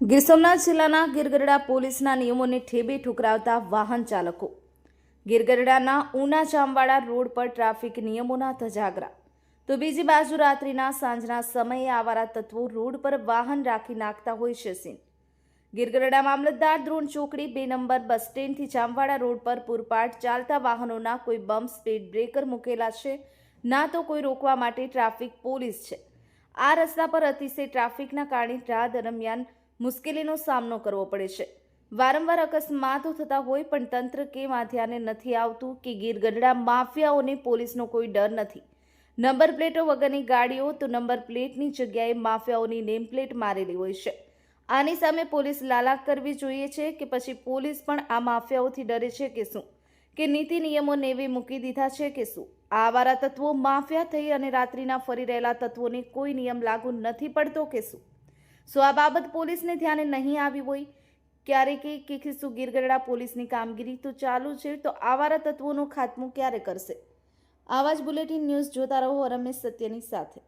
ગીર સોમનાથ જિલ્લાના ગીરગઢડા પોલીસના નિયમોને ઠેબે ઠુકરાવતા વાહન ચાલકો. ગીરગઢડાના ઉના જામવાડા રોડ પર ટ્રાફિક નિયમોના ધજાગરા. તો બીજી બાજુ રાત્રિના સાંજના સમયે આવારા તત્વો રોડ પર વાહન રાખી નાખતા હોય છે સીન. ગીરગઢડા મામલતદાર દ્રોણ ચોકડી બે નંબર બસ સ્ટેન્ડથી જામવાડા રોડ પર પૂરપાટ ચાલતા વાહનોના કોઈ બમ્પ, સ્પીડ બ્રેકર મૂકેલા છે, ના તો કોઈ રોકવા માટે ટ્રાફિક પોલીસ છે. આ રસ્તા પર અતિશય ટ્રાફિકના કારણે રાહ દરમિયાન મુશ્કેલીનો સામનો કરવો પડે છે. વારંવાર અકસ્માતો થતા હોય પણ તંત્ર કેમ આ ધ્યાને નથી આવતું કે ગીરગઢડા માફિયાઓને પોલીસનો કોઈ ડર નથી? નંબર પ્લેટો વગરની ગાડીઓ તો નંબર પ્લેટની જગ્યાએ માફિયાઓની નેમ પ્લેટ મારેલી હોય છે. આની સામે પોલીસ લાલાક કરવી જોઈએ છે કે પછી પોલીસ પણ આ માફિયાઓથી ડરે છે કે શું? કે નીતિ નિયમો એવી મૂકી દીધા છે કે શું? આવારા તત્વો માફિયા થઈ અને રાત્રિના ફરી રહેલા તત્વોને કોઈ નિયમ લાગુ નથી પડતો કે શું? સો આ બાબત પોલીસને ધ્યાને નહીં આવી હોય ક્યારે કે શું ગીરગઢડા પોલીસની કામગીરી તો ચાલુ છે, તો આવારા તત્વોનું ખાતમું ક્યારે કરશે? આવા જ બુલેટિન ન્યૂઝ જોતા રહો, રમેશ સત્યની સાથે.